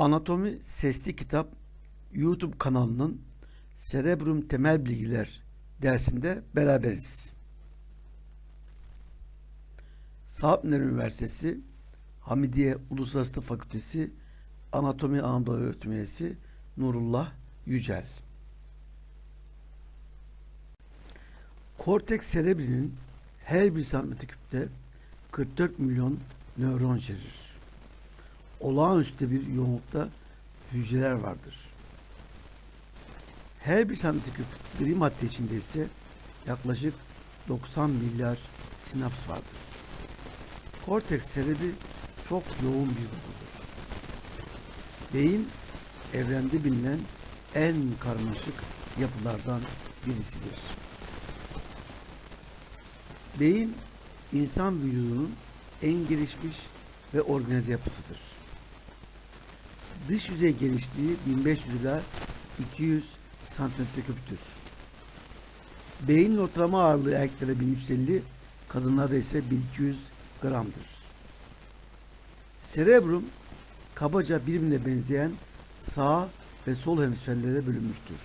Anatomi Sesli Kitap YouTube kanalının Cerebrum Temel Bilgiler dersinde beraberiz. Saatler Üniversitesi Hamidiye Uluslararası Fakültesi Anatomi Anadolu Öğretim Üyesi Nurullah Yücel. Korteks cerebrinin her bir santimetre küpte 44 milyon nöron içerir olağanüstü bir yoğunlukta hücreler vardır. Her bir santimetre küp gri madde içinde ise yaklaşık 90 milyar sinaps vardır. Korteks cerebri çok yoğun bir dokudur. Beyin evrende bilinen en karmaşık yapılardan birisidir. Beyin insan vücudunun en gelişmiş ve organize yapısıdır. Dış yüzey genişliği 1500 ila 200 santimetre küptür. Beynin ortalama ağırlığı erkeklerde 1350, kadınlarda ise 1200 gramdır. Cerebrum kabaca birbirine benzeyen sağ ve sol hemisferlere bölünmüştür.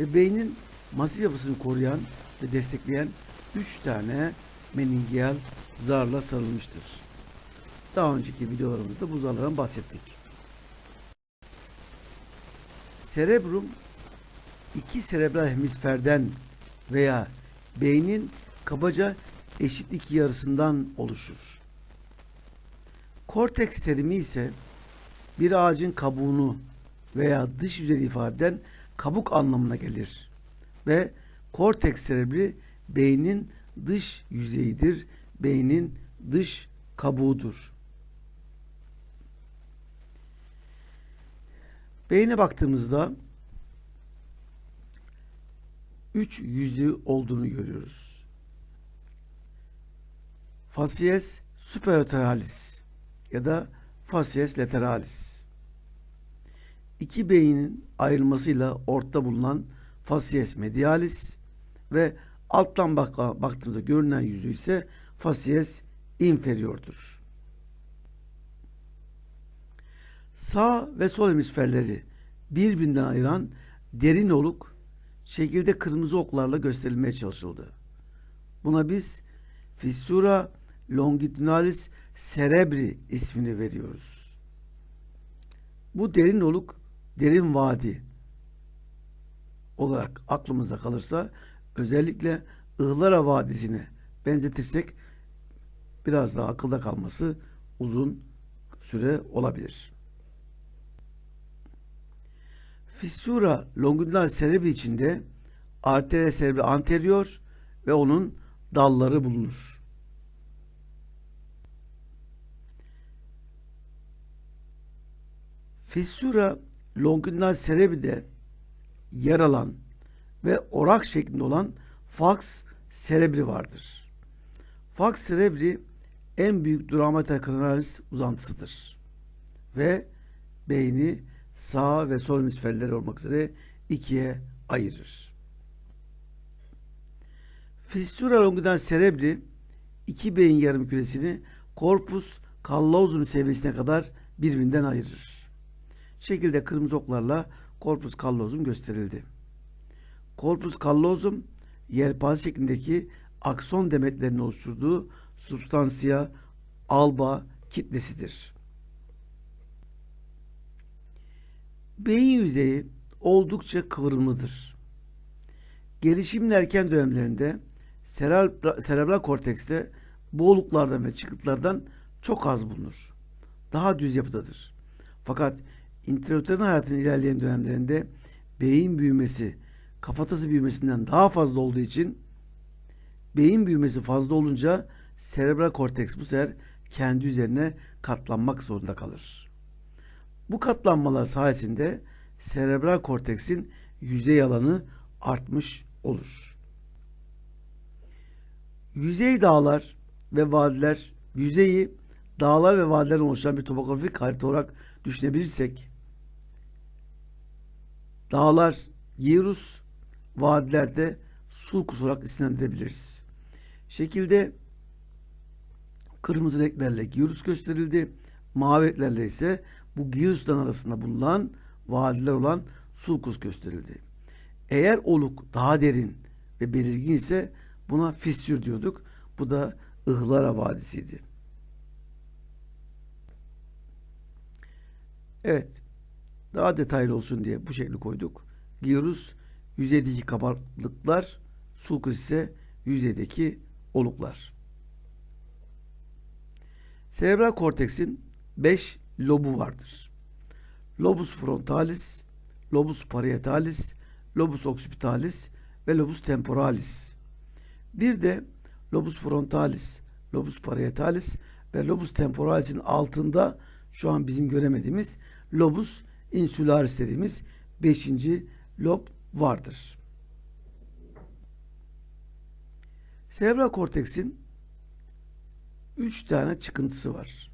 Ve beynin masif yapısını koruyan ve destekleyen 3 tane meningeal zarla sarılmıştır. Daha önceki videolarımızda bu zarlardan bahsettik. Cerebrum iki serebral hemisferden veya beynin kabaca eşit iki yarısından oluşur. Korteks terimi ise bir ağacın kabuğunu veya dış yüzeyi ifade eden kabuk anlamına gelir. Ve korteks cerebri beynin dış yüzeyidir, beynin dış kabuğudur. Beyne baktığımızda üç yüzü olduğunu görüyoruz. Facies superior ya da facies lateralis. İki beynin ayrılmasıyla ortada bulunan facies medialis ve alttan bak baktığımızda görünen yüzü ise facies inferiordur. Sağ ve sol hemisferleri birbirinden ayıran derin oluk şekilde kırmızı oklarla gösterilmeye çalışıldı. Buna biz fissura longitudinalis cerebri ismini veriyoruz. Bu derin oluk, derin vadi olarak aklımıza kalırsa özellikle Ihlara Vadisi'ne benzetirsek biraz daha akılda kalması uzun süre olabilir. Fissura longitudinal cerebri içinde arteria cerebri anterior ve onun dalları bulunur. Fissura longitudinal cerebri'de yer alan ve orak şeklinde olan fax cerebri vardır. Fax cerebri en büyük duramater canalis uzantısıdır. Ve beyni sağ ve sol hemisferleri olmak üzere ikiye ayırır. Fissura longitudinal cerebri iki beyin yarım küresini corpus callosum seviyesine kadar birbirinden ayırır. Şekilde kırmızı oklarla corpus callosum gösterildi. Corpus callosum yelpaze şeklindeki akson demetlerinin oluşturduğu substansiya alba kitlesidir. Beyin yüzeyi oldukça kıvrımlıdır. Gelişimin erken dönemlerinde serebral, kortekste boğuluklardan ve çıkıtlardan çok az bulunur. Daha düz yapıdadır. Fakat intraüterin hayatın ilerleyen dönemlerinde beyin büyümesi kafatası büyümesinden daha fazla olduğu için beyin büyümesi fazla olunca serebral korteks bu sefer kendi üzerine katlanmak zorunda kalır. Bu katlanmalar sayesinde serebral korteksin yüzey alanı artmış olur. Yüzey dağlar ve vadiler, yüzeyi dağlar ve vadilerden oluşan bir topografik harita olarak düşünebilirsek, dağlar Girus, vadilerde sulkus olarak isimlendirebiliriz. Şekilde kırmızı renklerle Girus gösterildi, mavi renklerle ise bu gyrusdan arasında bulunan vadiler olan sulcus gösterildi. Eğer oluk daha derin ve belirgin ise buna fistür diyorduk. Bu da Ihlara Vadisi'ydi. Evet. Daha detaylı olsun diye bu şekli koyduk. Gyrus yüzeydeki kabarlıklar, sulcus ise yüzeydeki oluklar. Serebral korteksin 5 lobu vardır. Lobus frontalis, lobus parietalis, lobus occipitalis ve lobus temporalis. Bir de lobus frontalis, lobus parietalis ve lobus temporalis'in altında şu an bizim göremediğimiz lobus insularis dediğimiz 5. lob vardır. Serebral korteksin 3 tane çıkıntısı var.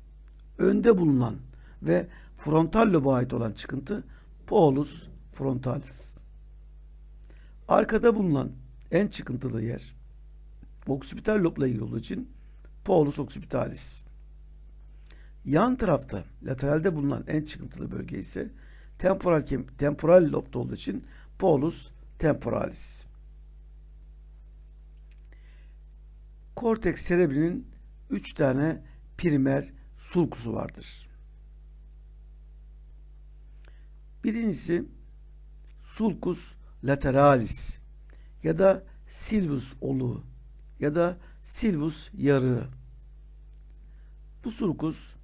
Önde bulunan ve frontal loba ait olan çıkıntı polus frontalis. Arkada bulunan en çıkıntılı yer oksipital lobla ilgili olduğu için polus occipitalis. Yan tarafta lateralde bulunan en çıkıntılı bölge ise temporal temporal lobda olduğu için polus temporalis. Korteks cerebrinin 3 tane primer sulkusu vardır. Birincisi sulcus lateralis ya da silvus oluğu ya da silvus yarığı. Bu sulcus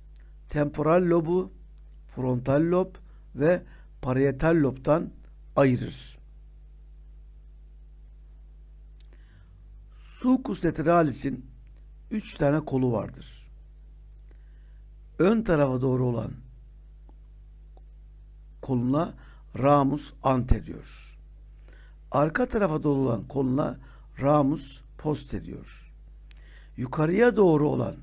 temporal lobu, frontal lob ve parietal lobdan ayırır. Sulcus lateralis'in üç tane kolu vardır. Ön tarafa doğru olan koluna ramus anterior. Arka tarafa doğru olan koluna ramus posterior. Yukarıya doğru olan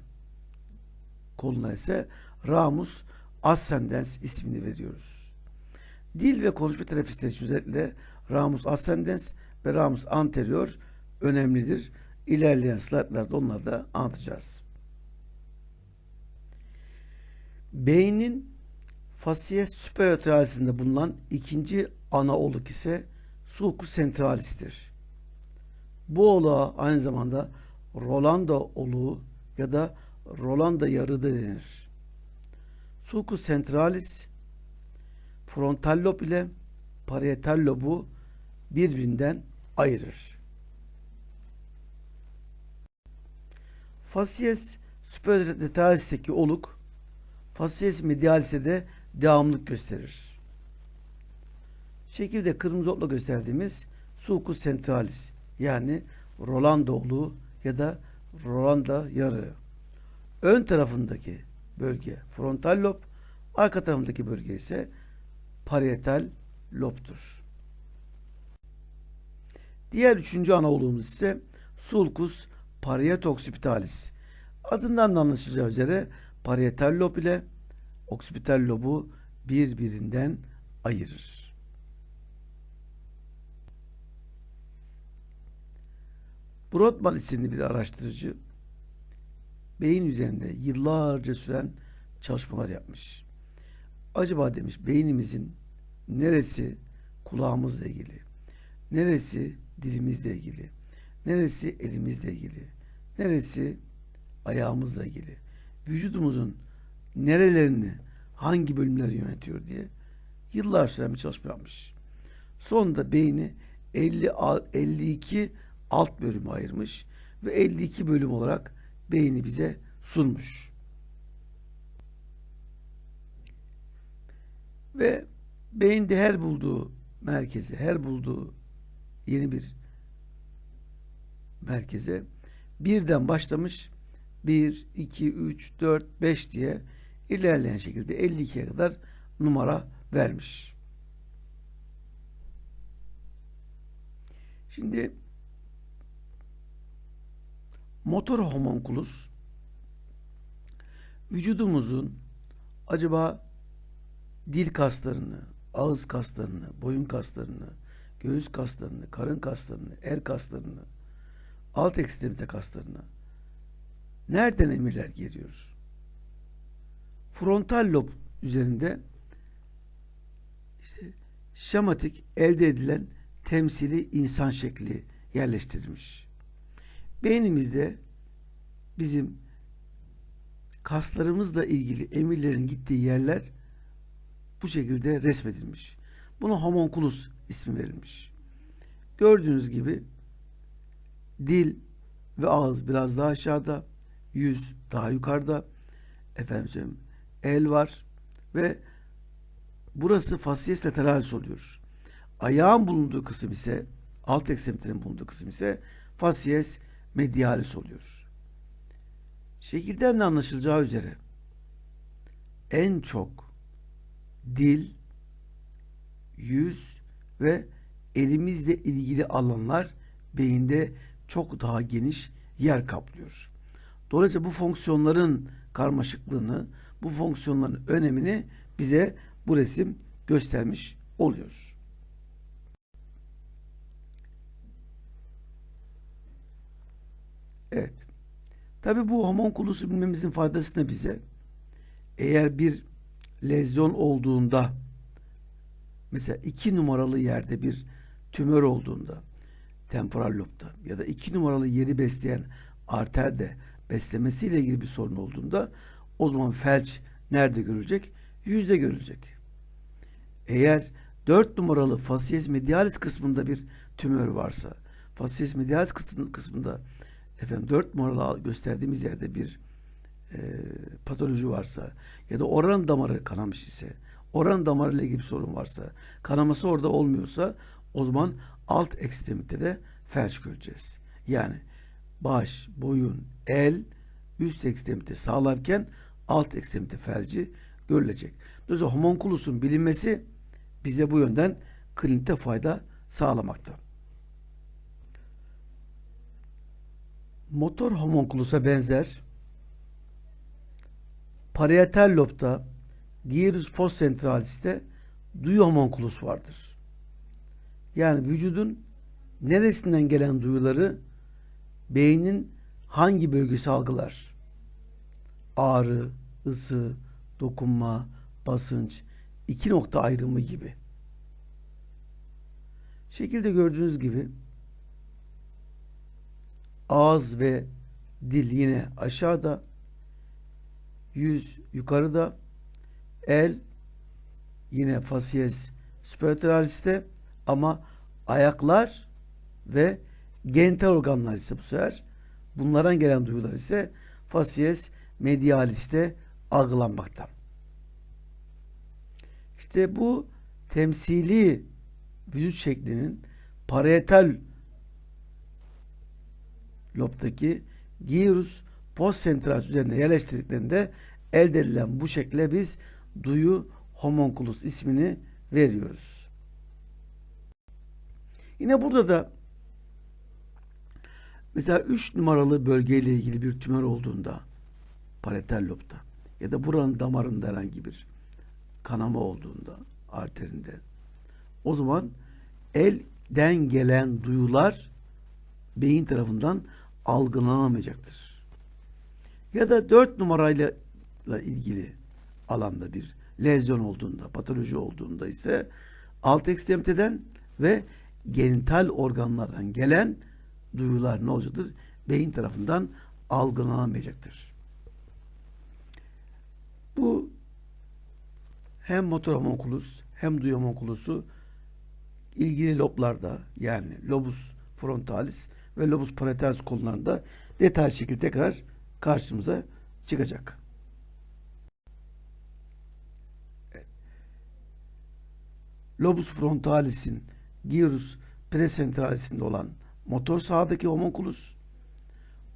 koluna ise ramus ascendens ismini veriyoruz. Dil ve konuşma terapistleri için özellikle ramus ascendens ve ramus anterior önemlidir. İlerleyen slaytlarda onları da anlatacağız. Beynin fasiye superioralisinde bulunan ikinci ana oluk ise sulcus centralis'tir. Bu oluğa aynı zamanda Rolando oluğu ya da Rolanda yarığı da denir. Sulcus centralis frontal lob ile parietal lobu birbirinden ayırır. Facies superioritaris'teki oluk facies medialis'e de devamlılık gösterir. Şekilde kırmızı otla gösterdiğimiz sulcus centralis yani Rolando oluğu ya da Rolanda yarığı. Ön tarafındaki bölge frontal lob, arka tarafındaki bölge ise parietal lobtur. Diğer üçüncü ana oluğumuz ise sulcus parietoccipitalis. Adından da anlaşılacağı üzere parietal lob ile oksipital lobu birbirinden ayırır. Brodmann isimli bir araştırıcı beyin üzerinde yıllarca süren çalışmalar yapmış. Acaba demiş beynimizin neresi kulağımızla ilgili, neresi dilimizle ilgili, neresi elimizle ilgili, neresi ayağımızla ilgili, vücudumuzun nerelerini, hangi bölümleri yönetiyor diye yıllar süren bir çalışma yapmış. Sonunda beyni 50 52 alt bölüme ayırmış ve 52 bölüm olarak beyni bize sunmuş. Ve beyinde her bulduğu merkezi, her bulduğu yeni bir merkeze birden başlamış 1, 2, 3, 4, 5 diye ilerleyen şekilde 52'ye kadar numara vermiş. Şimdi motor homunculus vücudumuzun acaba dil kaslarını, ağız kaslarını, boyun kaslarını, göğüs kaslarını, karın kaslarını, el kaslarını, alt ekstremite kaslarını nereden emirler geliyor? Frontal lob üzerinde işte şematik elde edilen temsili insan şekli yerleştirilmiş. Beynimizde bizim kaslarımızla ilgili emirlerin gittiği yerler bu şekilde resmedilmiş. Buna homunculus ismi verilmiş. Gördüğünüz gibi dil ve ağız biraz daha aşağıda, yüz daha yukarıda, efendim el var ve burası facies lateralis oluyor. Ayağın bulunduğu kısım ise alt eksemitinin bulunduğu kısım ise facies medialis oluyor. Şekilden de anlaşılacağı üzere en çok dil, yüz ve elimizle ilgili alanlar beyinde çok daha geniş yer kaplıyor. Dolayısıyla bu fonksiyonların karmaşıklığını, bu fonksiyonların önemini bize bu resim göstermiş oluyor. Evet. Tabi bu homunculusu bilmemizin faydası ne bize? Eğer bir lezyon olduğunda mesela iki numaralı yerde bir tümör olduğunda temporal lobda ya da iki numaralı yeri besleyen arterde beslemesiyle ilgili bir sorun olduğunda o zaman felç nerede görülecek? Yüzde görülecek. Eğer dört numaralı facies medialis kısmında bir tümör varsa facies medialis kısmında efendim dört numaralı gösterdiğimiz yerde bir e, patoloji varsa ya da oran damarı kanamış ise oran damarı ile ilgili bir sorun varsa kanaması orada olmuyorsa o zaman alt ekstremitede felç göreceğiz. Yani baş, boyun, el üst ekstremite sağlarken alt ekstremite felci görülecek. Dolayısıyla homunculusun bilinmesi bize bu yönden klinikte fayda sağlamakta. Motor homunculusa benzer parietal lobda gyrus postcentralis'te duyu homunculus vardır. Yani vücudun neresinden gelen duyuları beynin hangi bölgesi algılar? Ağrı, ısı, dokunma, basınç, iki nokta ayrımı gibi. Şekilde gördüğünüz gibi ağız ve dil yine aşağıda, yüz yukarıda, el yine facies superioraliste ama ayaklar ve genital organlar ise bu sefer bunlardan gelen duyular ise facies medialiste algılanmakta. İşte bu temsili vücut şeklinin parietal lobdaki gyrus postcentralis üzerine yerleştirdiklerinde elde edilen bu şekle biz duyu homunculus ismini veriyoruz. Yine burada da mesela 3 numaralı bölgeyle ilgili bir tümör olduğunda parietal lobda ya da buranın damarında herhangi bir kanama olduğunda arterinde o zaman elden gelen duyular beyin tarafından algılanamayacaktır. Ya da 4 numarayla ilgili alanda bir lezyon olduğunda, patoloji olduğunda ise alt ekstremiteden ve genital organlardan gelen duyular ne olacaktır? Beyin tarafından algılanamayacaktır. Bu hem motor homunculus hem duyu homunculusu ilgili loblarda yani lobus frontalis ve lobus parietalis konularında detaylı şekilde tekrar karşımıza çıkacak. Lobus frontalis'in gyrus precentralis'inde olan motor sahadaki homunculus,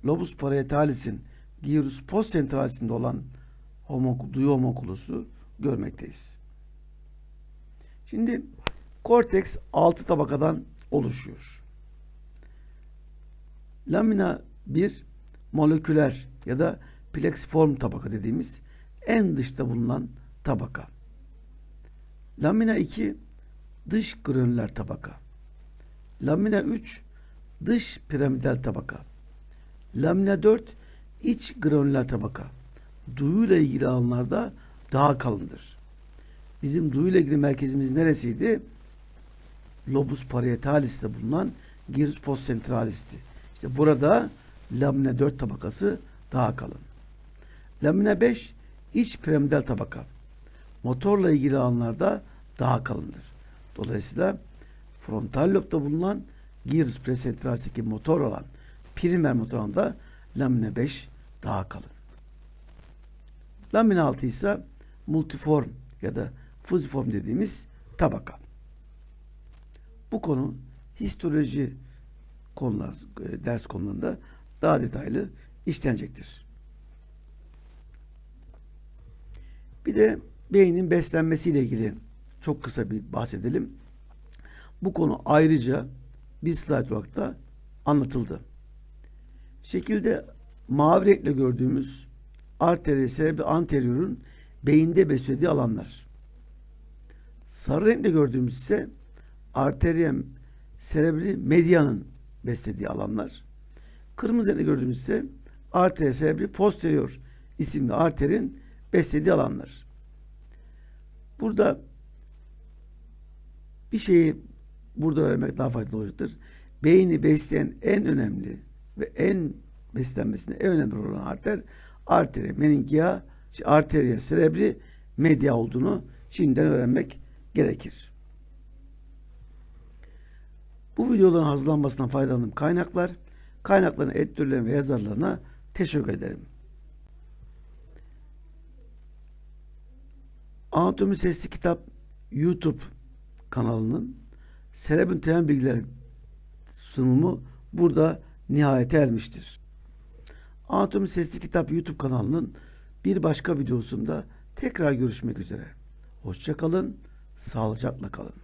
lobus parietalis'in gyrus postcentralis'inde olan homuncul, duyu homunculusu görmekteyiz. Şimdi korteks altı tabakadan oluşuyor. Lamina bir moleküler ya da plexiform tabaka dediğimiz en dışta bulunan tabaka. Lamina 2 dış granüler tabaka. Lamina 3 dış piramidal tabaka. Lamina 4 iç granüler tabaka. Duyuyla ilgili alanlarda daha kalındır. Bizim duyuyla ilgili merkezimiz neresiydi? Lobus parietalis'te bulunan gyrus postcentralis'ti. İşte burada lamine 4 tabakası daha kalın. Lamine 5 iç piramidal tabaka. Motorla ilgili alanlarda daha kalındır. Dolayısıyla frontal lobda bulunan gyrus precentralis'teki motor olan primer motor alanında lamine 5 daha kalın. Lamine 6 ise multiform ya da fuziform dediğimiz tabaka. Bu konu histoloji konular, e, ders konularında daha detaylı işlenecektir. Bir de beynin beslenmesiyle ilgili çok kısa bir bahsedelim. Bu konu ayrıca bir slide olarak da anlatıldı. Şekilde mavi renkle gördüğümüz arteri, cerebri anteriorun beyinde beslediği alanlar. Sarı renkle gördüğümüz ise arteriyem cerebri medianın beslediği alanlar. Kırmızı renkle gördüğümüz ise arteria cerebri posterior isimli arterin beslediği alanlar. Burada bir şeyi burada öğrenmek daha faydalı olacaktır. Beyni besleyen en önemli ve en beslenmesinde en önemli olan arter arteria meningia, arteria cerebri media olduğunu şimdiden öğrenmek gerekir. Bu videoların hazırlanmasından faydalandığım kaynaklar, kaynakların editörlerine ve yazarlarına teşekkür ederim. Anatomi Sesli Kitap YouTube kanalının Serebün temel bilgiler sunumu burada nihayete ermiştir. Anatomi Sesli Kitap YouTube kanalının bir başka videosunda tekrar görüşmek üzere. Hoşçakalın, sağlıcakla kalın.